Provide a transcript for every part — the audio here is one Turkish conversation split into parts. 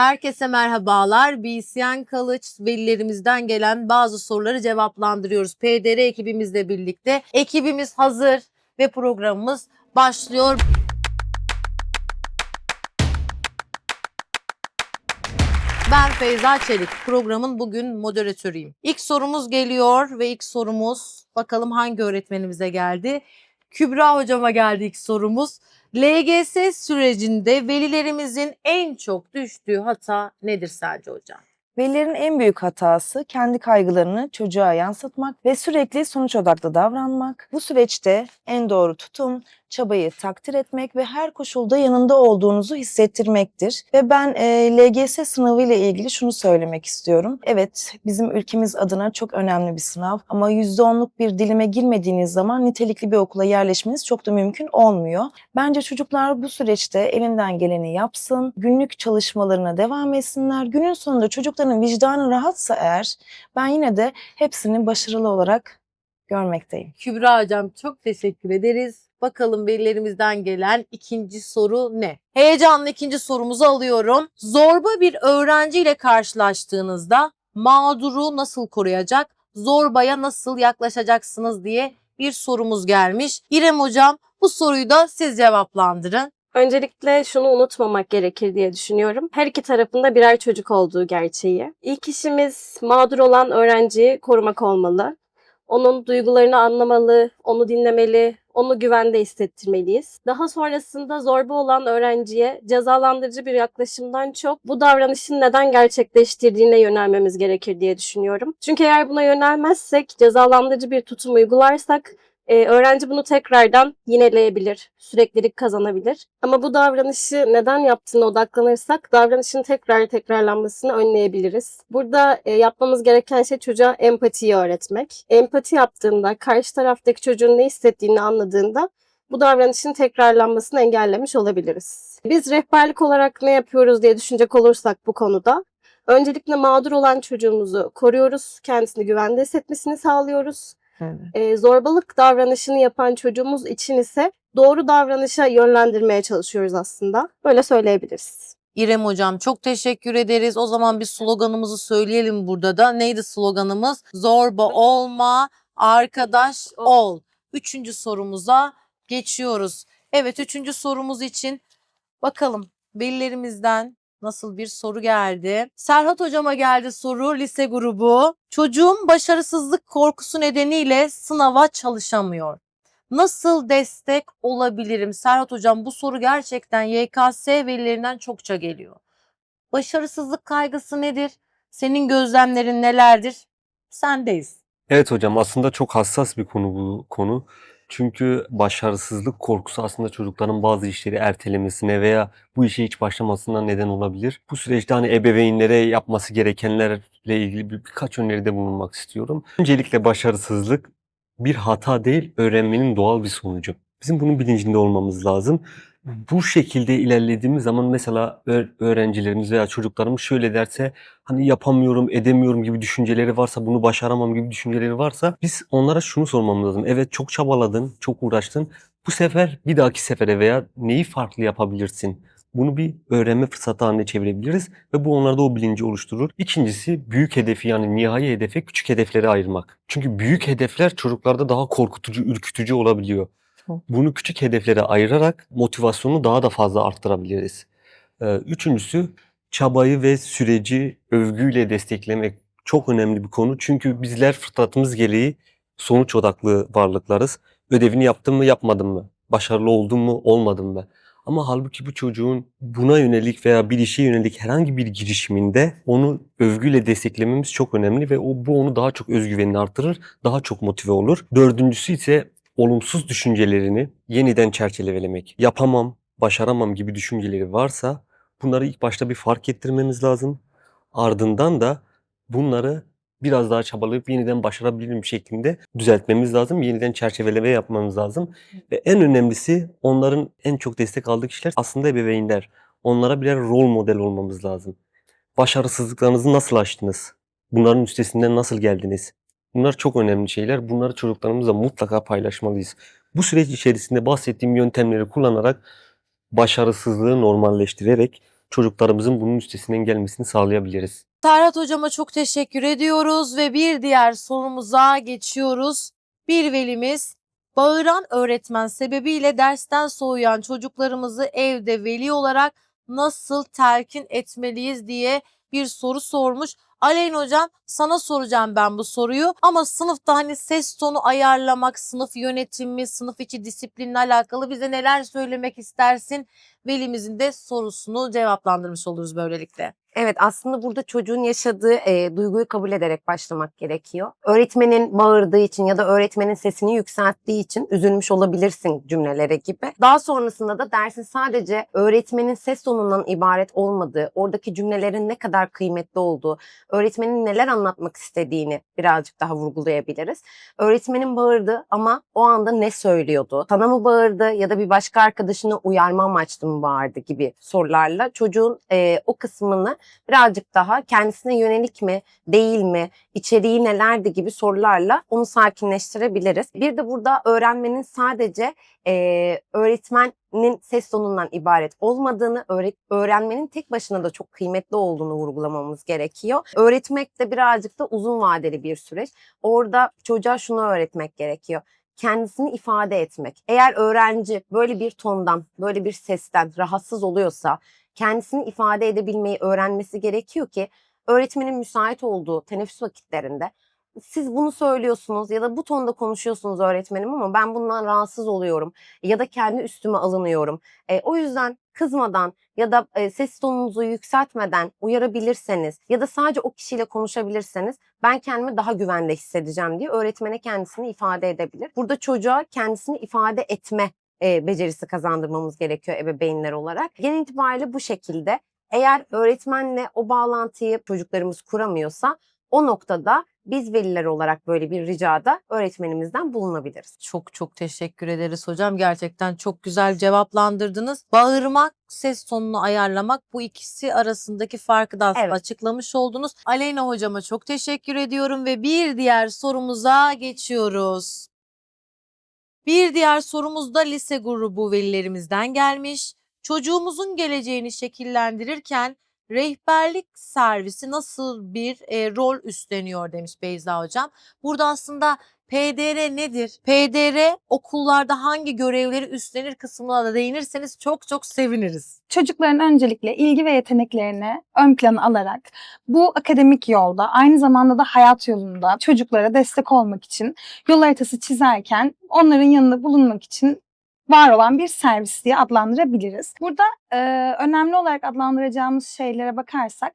Herkese merhabalar. BCN College velilerimizden gelen bazı soruları cevaplandırıyoruz. PDR ekibimizle birlikte. Ekibimiz hazır ve programımız başlıyor. Ben Feyza Çelik. Programın bugün moderatörüyüm. İlk sorumuz geliyor ve ilk sorumuz bakalım hangi öğretmenimize geldi? Kübra hocama geldi ilk sorumuz. LGS sürecinde velilerimizin en çok düştüğü hata nedir sence hocam? Velilerin en büyük hatası kendi kaygılarını çocuğa yansıtmak ve sürekli sonuç odaklı davranmak. Bu süreçte en doğru tutum çabayı takdir etmek ve her koşulda yanında olduğunuzu hissettirmektir. Ve ben e, LGS sınavı ile ilgili şunu söylemek istiyorum. Evet bizim ülkemiz adına çok önemli bir sınav ama %10'luk bir dilime girmediğiniz zaman nitelikli bir okula yerleşmeniz çok da mümkün olmuyor. Bence çocuklar bu süreçte elinden geleni yapsın, günlük çalışmalarına devam etsinler. Günün sonunda çocukların vicdanı rahatsa eğer ben yine de hepsini başarılı olarak görmekteyim. Kübra hocam çok teşekkür ederiz. Bakalım velilerimizden gelen ikinci soru ne? Heyecanlı ikinci sorumuzu alıyorum. Zorba bir öğrenciyle karşılaştığınızda mağduru nasıl koruyacak, zorbaya nasıl yaklaşacaksınız diye bir sorumuz gelmiş. İrem hocam bu soruyu da siz cevaplandırın. Öncelikle şunu unutmamak gerekir diye düşünüyorum. Her iki tarafında birer çocuk olduğu gerçeği. İlk işimiz mağdur olan öğrenciyi korumak olmalı. Onun duygularını anlamalı, onu dinlemeli, onu güvende hissettirmeliyiz. Daha sonrasında zorba olan öğrenciye cezalandırıcı bir yaklaşımdan çok bu davranışın neden gerçekleştirdiğine yönelmemiz gerekir diye düşünüyorum. Çünkü eğer buna yönelmezsek, cezalandırıcı bir tutum uygularsak ee, öğrenci bunu tekrardan yineleyebilir, süreklilik kazanabilir. Ama bu davranışı neden yaptığına odaklanırsak davranışın tekrar tekrarlanmasını önleyebiliriz. Burada e, yapmamız gereken şey çocuğa empatiyi öğretmek. Empati yaptığında, karşı taraftaki çocuğun ne hissettiğini anladığında bu davranışın tekrarlanmasını engellemiş olabiliriz. Biz rehberlik olarak ne yapıyoruz diye düşünecek olursak bu konuda öncelikle mağdur olan çocuğumuzu koruyoruz, kendisini güvende hissetmesini sağlıyoruz. E, zorbalık davranışını yapan çocuğumuz için ise doğru davranışa yönlendirmeye çalışıyoruz aslında. Böyle söyleyebiliriz. İrem hocam çok teşekkür ederiz. O zaman bir sloganımızı söyleyelim burada da. Neydi sloganımız? Zorba olma, arkadaş ol. Üçüncü sorumuza geçiyoruz. Evet üçüncü sorumuz için bakalım velilerimizden nasıl bir soru geldi. Serhat hocama geldi soru lise grubu. Çocuğum başarısızlık korkusu nedeniyle sınava çalışamıyor. Nasıl destek olabilirim? Serhat hocam bu soru gerçekten YKS velilerinden çokça geliyor. Başarısızlık kaygısı nedir? Senin gözlemlerin nelerdir? Sendeyiz. Evet hocam aslında çok hassas bir konu bu konu. Çünkü başarısızlık korkusu aslında çocukların bazı işleri ertelemesine veya bu işe hiç başlamasına neden olabilir. Bu süreçte hani ebeveynlere yapması gerekenlerle ilgili bir- birkaç öneride bulunmak istiyorum. Öncelikle başarısızlık bir hata değil, öğrenmenin doğal bir sonucu. Bizim bunun bilincinde olmamız lazım. Bu şekilde ilerlediğimiz zaman mesela öğ- öğrencilerimiz veya çocuklarımız şöyle derse hani yapamıyorum, edemiyorum gibi düşünceleri varsa, bunu başaramam gibi düşünceleri varsa biz onlara şunu sormamız lazım. Evet çok çabaladın, çok uğraştın. Bu sefer bir dahaki sefere veya neyi farklı yapabilirsin? Bunu bir öğrenme fırsatı haline çevirebiliriz ve bu onlarda o bilinci oluşturur. İkincisi büyük hedefi yani nihai hedefe küçük hedeflere ayırmak. Çünkü büyük hedefler çocuklarda daha korkutucu, ürkütücü olabiliyor. Bunu küçük hedeflere ayırarak motivasyonu daha da fazla arttırabiliriz. Ee, Üçüncüsü çabayı ve süreci övgüyle desteklemek çok önemli bir konu. Çünkü bizler fıtratımız gereği sonuç odaklı varlıklarız. Ödevini yaptım mı yapmadım mı? Başarılı oldum mu olmadım mı? Ama halbuki bu çocuğun buna yönelik veya bir işe yönelik herhangi bir girişiminde onu övgüyle desteklememiz çok önemli ve o, bu onu daha çok özgüvenini artırır, daha çok motive olur. Dördüncüsü ise olumsuz düşüncelerini yeniden çerçevelemek. Yapamam, başaramam gibi düşünceleri varsa bunları ilk başta bir fark ettirmemiz lazım. Ardından da bunları biraz daha çabalayıp yeniden başarabilirim şeklinde düzeltmemiz lazım. Yeniden çerçeveleme yapmamız lazım. Ve en önemlisi onların en çok destek aldığı kişiler aslında ebeveynler. Onlara birer rol model olmamız lazım. Başarısızlıklarınızı nasıl aştınız? Bunların üstesinden nasıl geldiniz? Bunlar çok önemli şeyler. Bunları çocuklarımızla mutlaka paylaşmalıyız. Bu süreç içerisinde bahsettiğim yöntemleri kullanarak başarısızlığı normalleştirerek çocuklarımızın bunun üstesinden gelmesini sağlayabiliriz. Serhat hocama çok teşekkür ediyoruz ve bir diğer sorumuza geçiyoruz. Bir velimiz bağıran öğretmen sebebiyle dersten soğuyan çocuklarımızı evde veli olarak nasıl telkin etmeliyiz diye bir soru sormuş. Aleyna hocam sana soracağım ben bu soruyu ama sınıfta hani ses tonu ayarlamak, sınıf yönetimi, sınıf içi disiplinle alakalı bize neler söylemek istersin? Velimizin de sorusunu cevaplandırmış oluruz böylelikle. Evet aslında burada çocuğun yaşadığı e, duyguyu kabul ederek başlamak gerekiyor. Öğretmenin bağırdığı için ya da öğretmenin sesini yükselttiği için üzülmüş olabilirsin cümlelere gibi. Daha sonrasında da dersin sadece öğretmenin ses tonundan ibaret olmadığı, oradaki cümlelerin ne kadar kıymetli olduğu, öğretmenin neler anlatmak istediğini birazcık daha vurgulayabiliriz. Öğretmenin bağırdı ama o anda ne söylüyordu? Sana mı bağırdı ya da bir başka arkadaşını uyarma amaçlı mı bağırdı gibi sorularla çocuğun e, o kısmını birazcık daha kendisine yönelik mi, değil mi, içeriği nelerdi gibi sorularla onu sakinleştirebiliriz. Bir de burada öğrenmenin sadece e, öğretmenin ses tonundan ibaret olmadığını, öğrenmenin tek başına da çok kıymetli olduğunu vurgulamamız gerekiyor. Öğretmek de birazcık da uzun vadeli bir süreç. Orada çocuğa şunu öğretmek gerekiyor kendisini ifade etmek. Eğer öğrenci böyle bir tondan, böyle bir sesten rahatsız oluyorsa kendisini ifade edebilmeyi öğrenmesi gerekiyor ki öğretmenin müsait olduğu teneffüs vakitlerinde siz bunu söylüyorsunuz ya da bu tonda konuşuyorsunuz öğretmenim ama ben bundan rahatsız oluyorum ya da kendi üstüme alınıyorum. E, o yüzden kızmadan ya da e, ses tonunuzu yükseltmeden uyarabilirseniz ya da sadece o kişiyle konuşabilirseniz ben kendimi daha güvende hissedeceğim diye öğretmene kendisini ifade edebilir. Burada çocuğa kendisini ifade etme e, becerisi kazandırmamız gerekiyor ebeveynler olarak. Genel itibariyle bu şekilde. Eğer öğretmenle o bağlantıyı çocuklarımız kuramıyorsa o noktada biz veliler olarak böyle bir ricada öğretmenimizden bulunabiliriz. Çok çok teşekkür ederiz hocam. Gerçekten çok güzel cevaplandırdınız. Bağırmak, ses tonunu ayarlamak bu ikisi arasındaki farkı da Evet. açıklamış oldunuz. Aleyna hocama çok teşekkür ediyorum ve bir diğer sorumuza geçiyoruz. Bir diğer sorumuz da lise grubu velilerimizden gelmiş. Çocuğumuzun geleceğini şekillendirirken rehberlik servisi nasıl bir e, rol üstleniyor demiş Beyza hocam. Burada aslında PDR nedir? PDR okullarda hangi görevleri üstlenir kısmına da değinirseniz çok çok seviniriz. çocukların öncelikle ilgi ve yeteneklerini ön plana alarak bu akademik yolda aynı zamanda da hayat yolunda çocuklara destek olmak için yol haritası çizerken onların yanında bulunmak için var olan bir servis diye adlandırabiliriz. Burada e, önemli olarak adlandıracağımız şeylere bakarsak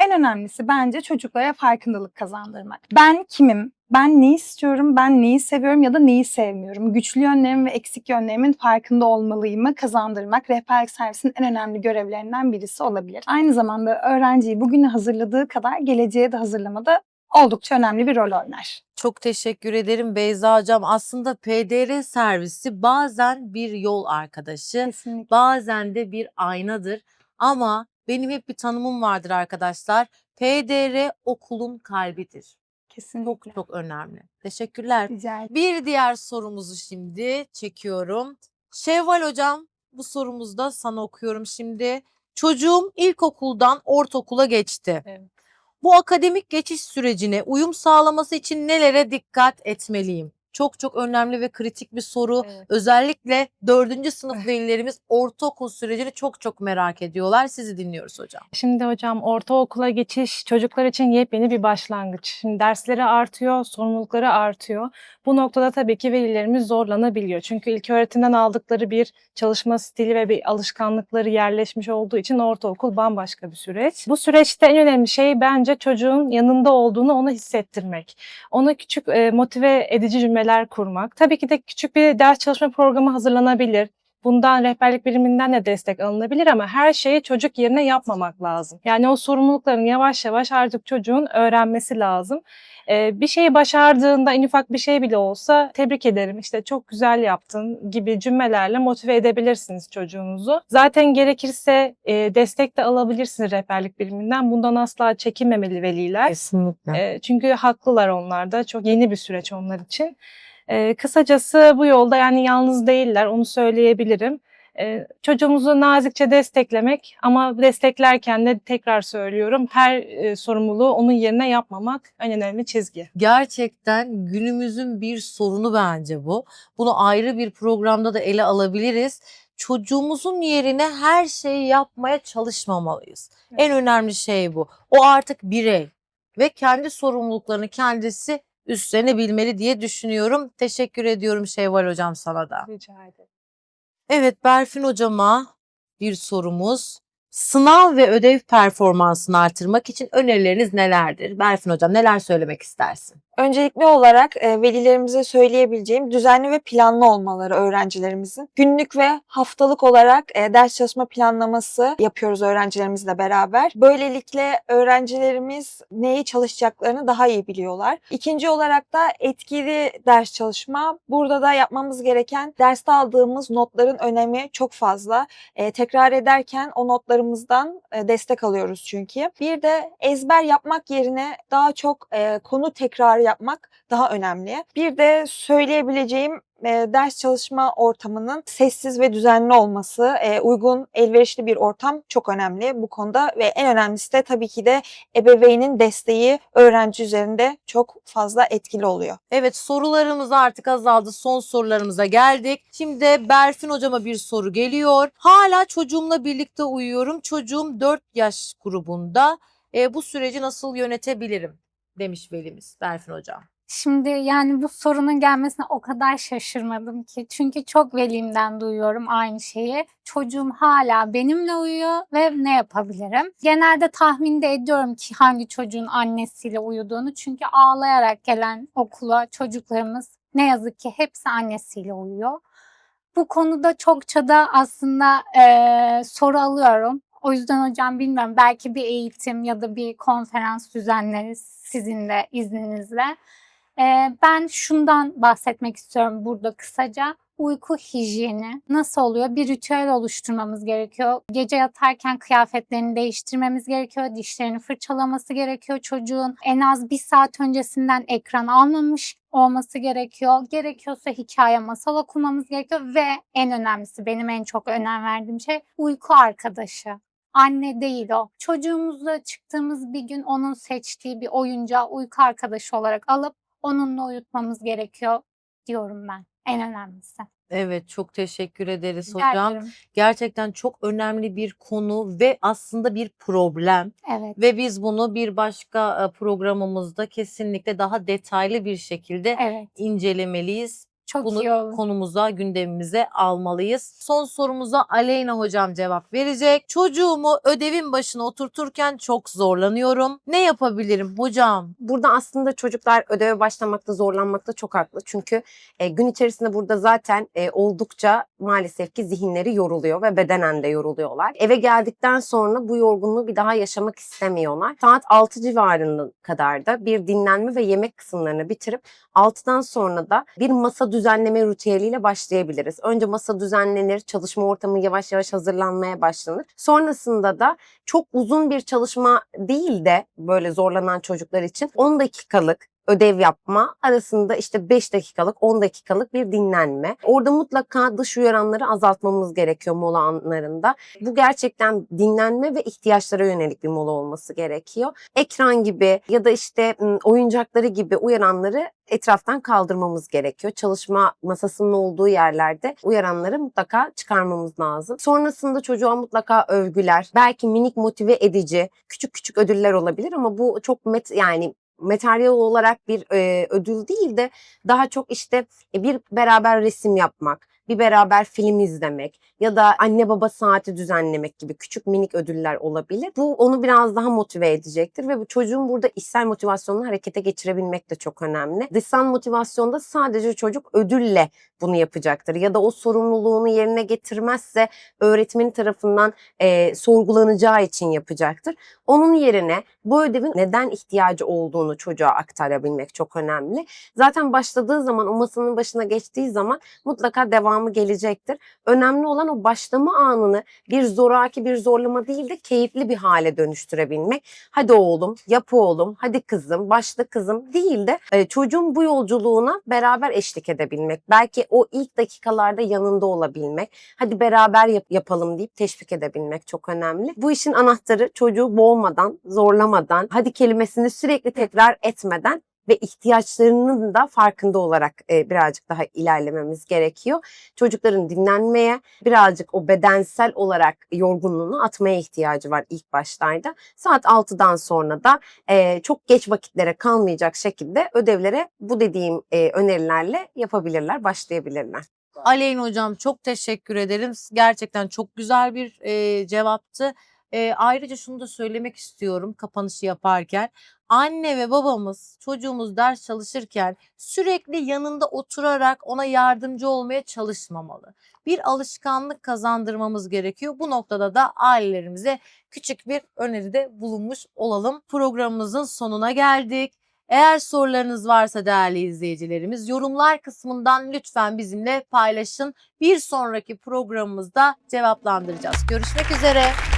en önemlisi bence çocuklara farkındalık kazandırmak. Ben kimim? Ben ne istiyorum? Ben neyi seviyorum ya da neyi sevmiyorum? Güçlü yönlerim ve eksik yönlerimin farkında olmalıyımı kazandırmak rehberlik servisinin en önemli görevlerinden birisi olabilir. Aynı zamanda öğrenciyi bugüne hazırladığı kadar geleceğe de hazırlamada oldukça önemli bir rol oynar. Çok teşekkür ederim Beyza hocam. Aslında PDR servisi bazen bir yol arkadaşı, Kesinlikle. bazen de bir aynadır. Ama benim hep bir tanımım vardır arkadaşlar. PDR okulun kalbidir. Kesinlikle. Çok çok önemli. Teşekkürler. Rica ederim. Bir diğer sorumuzu şimdi çekiyorum. Şevval hocam bu sorumuzda sana okuyorum şimdi. Çocuğum ilkokuldan ortaokula geçti. Evet. Bu akademik geçiş sürecine uyum sağlaması için nelere dikkat etmeliyim? Çok çok önemli ve kritik bir soru. Evet. Özellikle dördüncü sınıf velilerimiz ortaokul sürecini çok çok merak ediyorlar. Sizi dinliyoruz hocam. Şimdi hocam ortaokula geçiş çocuklar için yepyeni bir başlangıç. Şimdi dersleri artıyor, sorumlulukları artıyor. Bu noktada tabii ki velilerimiz zorlanabiliyor. Çünkü ilk öğretimden aldıkları bir çalışma stili ve bir alışkanlıkları yerleşmiş olduğu için ortaokul bambaşka bir süreç. Bu süreçte en önemli şey bence çocuğun yanında olduğunu ona hissettirmek. Ona küçük e, motive edici cümleler kurmak. Tabii ki de küçük bir ders çalışma programı hazırlanabilir. Bundan rehberlik biriminden de destek alınabilir ama her şeyi çocuk yerine yapmamak lazım. Yani o sorumlulukların yavaş yavaş artık çocuğun öğrenmesi lazım. Ee, bir şeyi başardığında en ufak bir şey bile olsa tebrik ederim işte çok güzel yaptın gibi cümlelerle motive edebilirsiniz çocuğunuzu. Zaten gerekirse e, destek de alabilirsiniz rehberlik biriminden. Bundan asla çekinmemeli veliler. Kesinlikle. E, çünkü haklılar onlar da. Çok yeni bir süreç onlar için. E, kısacası bu yolda yani yalnız değiller onu söyleyebilirim. E, çocuğumuzu nazikçe desteklemek ama desteklerken de tekrar söylüyorum her e, sorumluluğu onun yerine yapmamak en önemli çizgi. Gerçekten günümüzün bir sorunu bence bu. Bunu ayrı bir programda da ele alabiliriz. Çocuğumuzun yerine her şeyi yapmaya çalışmamalıyız. En önemli şey bu. O artık birey ve kendi sorumluluklarını kendisi üstlenebilmeli diye düşünüyorum. Teşekkür ediyorum Şevval Hocam sana da. Rica ederim. Evet Berfin Hocama bir sorumuz. Sınav ve ödev performansını artırmak için önerileriniz nelerdir? Berfin Hocam neler söylemek istersin? Öncelikli olarak e, velilerimize söyleyebileceğim düzenli ve planlı olmaları öğrencilerimizin. Günlük ve haftalık olarak e, ders çalışma planlaması yapıyoruz öğrencilerimizle beraber. Böylelikle öğrencilerimiz neyi çalışacaklarını daha iyi biliyorlar. İkinci olarak da etkili ders çalışma. Burada da yapmamız gereken derste aldığımız notların önemi çok fazla. E, tekrar ederken o notlarımızdan destek alıyoruz çünkü. Bir de ezber yapmak yerine daha çok konu tekrarı yapmak daha önemli. Bir de söyleyebileceğim e, ders çalışma ortamının sessiz ve düzenli olması, e, uygun, elverişli bir ortam çok önemli bu konuda ve en önemlisi de tabii ki de ebeveynin desteği öğrenci üzerinde çok fazla etkili oluyor. Evet sorularımız artık azaldı. Son sorularımıza geldik. Şimdi Berfin hocama bir soru geliyor. Hala çocuğumla birlikte uyuyorum. Çocuğum 4 yaş grubunda. E, bu süreci nasıl yönetebilirim? Demiş velimiz Berfin hocam. Şimdi yani bu sorunun gelmesine o kadar şaşırmadım ki. Çünkü çok velimden duyuyorum aynı şeyi. Çocuğum hala benimle uyuyor ve ne yapabilirim? Genelde tahmin de ediyorum ki hangi çocuğun annesiyle uyuduğunu. Çünkü ağlayarak gelen okula çocuklarımız ne yazık ki hepsi annesiyle uyuyor. Bu konuda çokça da aslında eee, soru alıyorum. O yüzden hocam bilmiyorum belki bir eğitim ya da bir konferans düzenleriz sizin de izninizle. Ee, ben şundan bahsetmek istiyorum burada kısaca. Uyku hijyeni nasıl oluyor? Bir ritüel oluşturmamız gerekiyor. Gece yatarken kıyafetlerini değiştirmemiz gerekiyor. Dişlerini fırçalaması gerekiyor çocuğun. En az bir saat öncesinden ekran almamış olması gerekiyor. Gerekiyorsa hikaye masal okumamız gerekiyor. Ve en önemlisi benim en çok önem verdiğim şey uyku arkadaşı. Anne değil o. Çocuğumuzla çıktığımız bir gün onun seçtiği bir oyuncağı uyku arkadaşı olarak alıp onunla uyutmamız gerekiyor diyorum ben. En önemlisi. Evet çok teşekkür ederiz Rica hocam. ederim. Gerçekten çok önemli bir konu ve aslında bir problem. Evet. Ve biz bunu bir başka e, programımızda kesinlikle daha detaylı bir şekilde Evet. incelemeliyiz. Çok Bunu iyi olur. konumuza, gündemimize almalıyız. Son sorumuza Aleyna hocam cevap verecek. Çocuğumu ödevin başına oturturken çok zorlanıyorum. Ne yapabilirim hocam? Burada aslında çocuklar ödeve başlamakta zorlanmakta çok haklı. Çünkü e, gün içerisinde burada zaten e, oldukça maalesef ki zihinleri yoruluyor ve bedenen de yoruluyorlar. Eve geldikten sonra bu yorgunluğu bir daha yaşamak istemiyorlar. Saat 6 civarına kadar da bir dinlenme ve yemek kısımlarını bitirip 6'dan sonra da bir masa düzenleme ritüeliyle başlayabiliriz. Önce masa düzenlenir, çalışma ortamı yavaş yavaş hazırlanmaya başlanır. Sonrasında da çok uzun bir çalışma değil de böyle zorlanan çocuklar için 10 dakikalık ödev yapma arasında işte 5 dakikalık 10 dakikalık bir dinlenme. Orada mutlaka dış uyaranları azaltmamız gerekiyor mola anlarında. Bu gerçekten dinlenme ve ihtiyaçlara yönelik bir mola olması gerekiyor. Ekran gibi ya da işte oyuncakları gibi uyaranları etraftan kaldırmamız gerekiyor. Çalışma masasının olduğu yerlerde uyaranları mutlaka çıkarmamız lazım. Sonrasında çocuğa mutlaka övgüler, belki minik motive edici, küçük küçük ödüller olabilir ama bu çok met yani materyal olarak bir e, ödül değil de daha çok işte e, bir beraber resim yapmak, bir beraber film izlemek ya da anne baba saati düzenlemek gibi küçük minik ödüller olabilir. Bu onu biraz daha motive edecektir ve bu çocuğun burada içsel motivasyonunu harekete geçirebilmek de çok önemli. Dışsal motivasyonda sadece çocuk ödülle bunu yapacaktır ya da o sorumluluğunu yerine getirmezse öğretmeni tarafından e, sorgulanacağı için yapacaktır. Onun yerine bu ödevin neden ihtiyacı olduğunu çocuğa aktarabilmek çok önemli. Zaten başladığı zaman o masanın başına geçtiği zaman mutlaka devamı gelecektir. Önemli olan o başlama anını bir zoraki bir zorlama değil de keyifli bir hale dönüştürebilmek. Hadi oğlum, yap oğlum, hadi kızım, başla kızım değil de e, çocuğun bu yolculuğuna beraber eşlik edebilmek. Belki o ilk dakikalarda yanında olabilmek. Hadi beraber yap- yapalım deyip teşvik edebilmek çok önemli. Bu işin anahtarı çocuğu boğmadan, zorlamadan, hadi kelimesini sürekli tekrar etmeden ve ihtiyaçlarının da farkında olarak e, birazcık daha ilerlememiz gerekiyor. Çocukların dinlenmeye, birazcık o bedensel olarak yorgunluğunu atmaya ihtiyacı var ilk başlarda. Saat 6'dan sonra da e, çok geç vakitlere kalmayacak şekilde ödevlere bu dediğim e, önerilerle yapabilirler, başlayabilirler. Aleyna hocam çok teşekkür ederim. Gerçekten çok güzel bir e, cevaptı. E, ayrıca şunu da söylemek istiyorum kapanışı yaparken. Anne ve babamız çocuğumuz ders çalışırken sürekli yanında oturarak ona yardımcı olmaya çalışmamalı. Bir alışkanlık kazandırmamız gerekiyor. Bu noktada da ailelerimize küçük bir öneride bulunmuş olalım. Programımızın sonuna geldik. Eğer sorularınız varsa değerli izleyicilerimiz yorumlar kısmından lütfen bizimle paylaşın. Bir sonraki programımızda cevaplandıracağız. Görüşmek üzere.